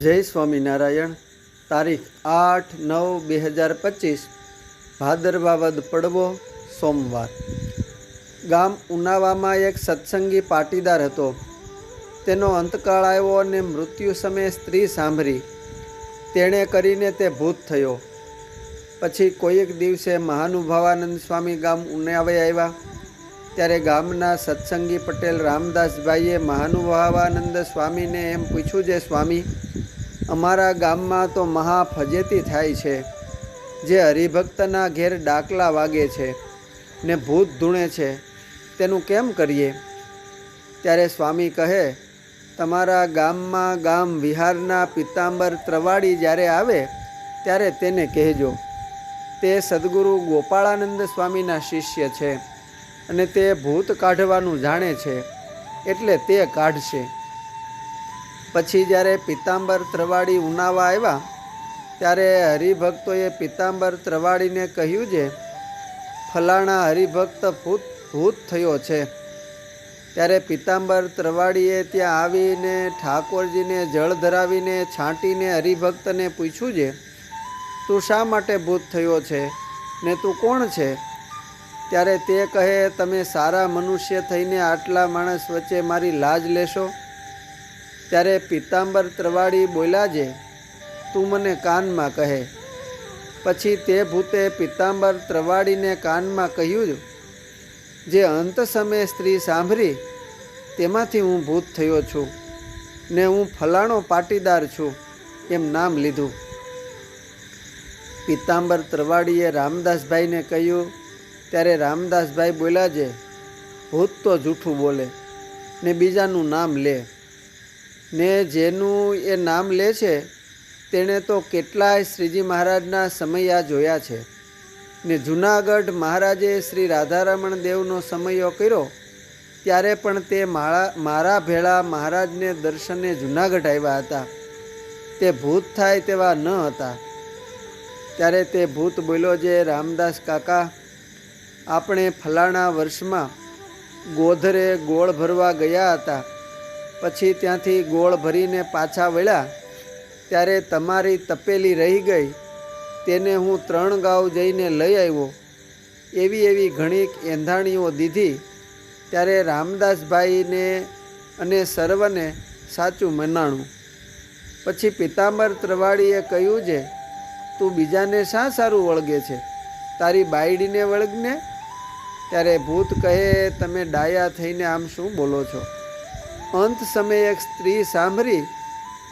જય સ્વામિનારાયણ. તારીખ આઠ નવ બે હજાર પચીસ, ભાદરવાવદ પડવો, સોમવાર. ગામ ઉનાવામાં એક સત્સંગી પાટીદાર હતો. તેનો અંતકાળ આવ્યો અને મૃત્યુ સમયે સ્ત્રી સાંભળી. તેણે કરીને તે ભૂત થયો. પછી કોઈક દિવસે મહાનુભાવાનંદ સ્વામી ગામ ઉનાવે આવ્યા. ત્યારે ગામના સત્સંગી પટેલ રામદાસભાઈએ મહાનુભાવાનંદ સ્વામીને એમ પૂછ્યું, જે સ્વામી અમારા ગામમાં તો મહાફજેતી થાય છે, જે હરિભક્તના ઘેર ડાકલા વાગે છે ને ભૂત ધૂણે છે, તેનું કેમ કરીએ? ત્યારે સ્વામી કહે, તમારા ગામમાં ગામ વિહારના પિતાંબર ત્રવાડી જ્યારે આવે, ત્યારે તેને કહેજો. તે સદગુરુ ગોપાળાનંદ સ્વામીના શિષ્ય છે અને તે ભૂત કાઢવાનું જાણે છે, એટલે તે કાઢશે. પછી જ્યારે પિત્તાંબર ત્રવાડી ઉનાવા આવ્યા, ત્યારે હરિભક્તોએ પિત્તાંબર ત્રવાડીને કહ્યું છે ફલાણા હરિભક્ત ભૂત ભૂત થયો છે. ત્યારે પિત્તાંબર ત્રવાડીએ ત્યાં આવીને ઠાકોરજીને જળ ધરાવીને છાંટીને હરિભક્તને પૂછ્યું છે તું શા માટે ભૂત થયો છે? ને તું કોણ છે? ત્યારે તે કહે, તમે સારા મનુષ્ય થઈને આટલા માણસ વચ્ચે મારી લાજ લેશો? ત્યારે પીતાંબર ત્રવાડી બોલ્યા જે તું મને કાનમાં કહે. પછી તે ભૂતે પીતાંબર ત્રવાડીને કાનમાં કહ્યું, જે અંત સમયે સ્ત્રી સાંભળી, તેમાંથી હું ભૂત થયો છું ને હું ફલાણો પાટીદાર છું. એમ નામ લીધું. પીતાંબર ત્રવાડીએ રામદાસભાઈને કહ્યું, ત્યારે રામદાસભાઈ બોલ્યા છે, ભૂત તો જૂઠું બોલે ને બીજાનું નામ લે. ને જેનું એ નામ લે છે, તેણે તો કેટલાય શ્રીજી મહારાજના સમયા જોયા છે. ને જુનાગઢ મહારાજે શ્રી રાધારમણ દેવનો સમયો કર્યો, ત્યારે પણ તે મારા મારા ભેળા મહારાજને દર્શને જુનાગઢ આવ્યા હતા. તે ભૂત થાય તેવા ન હતા. ત્યારે તે ભૂત બોલ્યો જે રામદાસ કાકા, આપણે ફલાણા વર્ષમાં ગોધરે ગોળ ભરવા ગયા હતા. પછી ત્યાંથી ગોળ ભરીને પાછા વળ્યા. ત્યારે તમારી તપેલી રહી ગઈ. તેને હું ત્રણ ગાંવ જઈને લઈ આવ્યો. એવી એવી ઘણી એંધાણીઓ દીધી. ત્યારે રામદાસભાઈને અને સર્વને સાચું મનાણું. પછી પિતાંબર ત્રવાડીએ કહ્યું છે તું બીજાને શા સારું વળગે છે? તારી બાયડીને વળગને? ત્યારે ભૂત કહે, તમે ડાયા થઈને આમ શું બોલો છો? અંત સમયે એક સ્ત્રી સાંભળી,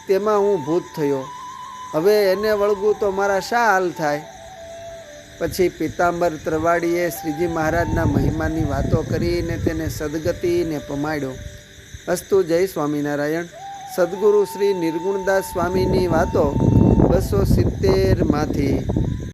તેમાં હું ભૂત થયો. હવે એને વળગું તો મારા શા હાલ થાય? પછી પિતાંબર ત્રવાડીએ શ્રીજી મહારાજના મહિમાની વાતો કરીને તેને સદગતિને પમાડ્યો. અસ્તુ જય સ્વામિનારાયણ. સદગુરુ શ્રી નિર્ગુણદાસ સ્વામીની વાતો બસો સિત્તેરમાંથી.